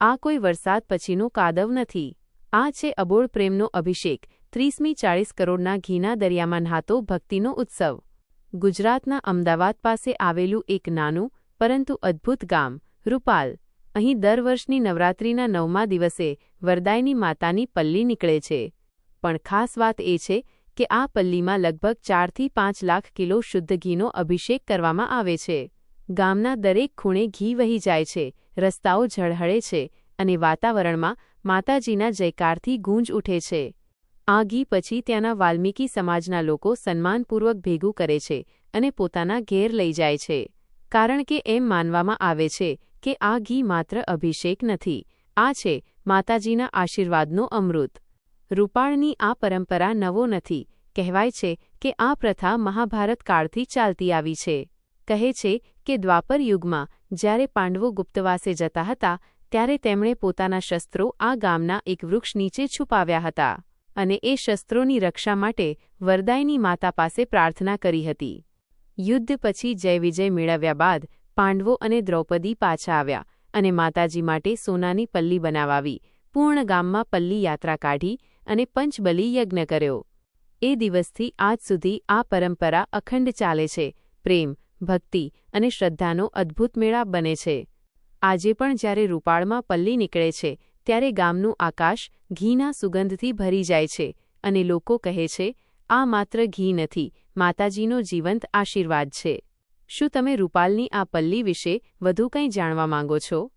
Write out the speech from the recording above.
આ કોઈ વરસાદ પછીનો કાદવ નથી. આ છે અબોળ પ્રેમનો અભિષેક, ત્રીસમી ચાળીસ કરોડના ઘીના દરિયામાં નહાતો ભક્તિનો ઉત્સવ. ગુજરાતના અમદાવાદ પાસે આવેલું એક નાનું, પરંતુ અદ્ભુત ગામ, રૂપાલ. અહીં દર વર્ષની નવરાત્રિના નવમા દિવસે વરદાયની માતાની પલ્લી નીકળે છે. પણ ખાસ વાત એ છે કે આ પલ્લીમાં લગભગ ચારથી પાંચ લાખ કિલો શુદ્ધ ઘીનો અભિષેક કરવામાં આવે છે. ગામના દરેક ખૂણે ઘી વહી જાય છે. રસ્તાઓ ઝળહળે છે અને વાતાવરણમાં માતાજીના જયકારથી ગૂંજ ઉઠે છે. આ ઘી પછી ત્યાંના વાલ્મીકી સમાજના લોકો સન્માનપૂર્વક ભેગું કરે છે અને પોતાના ઘેર લઈ જાય છે. કારણ કે એમ માનવામાં આવે છે કે આ ઘી માત્ર અભિષેક નથી, આ છે માતાજીના આશીર્વાદનો અમૃત. રૂપાળની આ પરંપરા નવો નથી, કહેવાય છે કે આ પ્રથા મહાભારત કાળથી ચાલતી આવી છે. કહે છે કે દ્વાપર યુગમાં, જ્યારે પાંડવો ગુપ્તવાસે જતા હતા, ત્યારે તેમણે પોતાના શસ્ત્રો આ ગામના એક વૃક્ષ નીચે છુપાવ્યા હતા અને એ શસ્ત્રોની રક્ષા માટે વરદાયની માતા પાસે પ્રાર્થના કરી હતી. યુદ્ધ પછી જય વિજય મેળવ્યા બાદ પાંડવો અને દ્રૌપદી પાછા આવ્યા અને માતાજી માટે સોનાની પલ્લી બનાવાવી, પૂર્ણ ગામમાં પલ્લી યાત્રા કાઢી અને પંચબલી યજ્ઞ કર્યો. એ દિવસથી આજ સુધી આ પરંપરા અખંડ ચાલે છે. પ્રેમ ભક્તિ અને શ્રદ્ધાનો અદ્ભુત મેળાપ બને છે. આજે પણ જ્યારે રૂપાળમાં પલ્લી નીકળે છે, ત્યારે ગામનું આકાશ ઘીના સુગંધથી ભરી જાય છે અને લોકો કહે છે, આ માત્ર ઘી નથી, માતાજીનો જીવંત આશીર્વાદ છે. શું તમે રૂપાલની આ પલ્લી વિશે વધુ કંઈ જાણવા માંગો છો?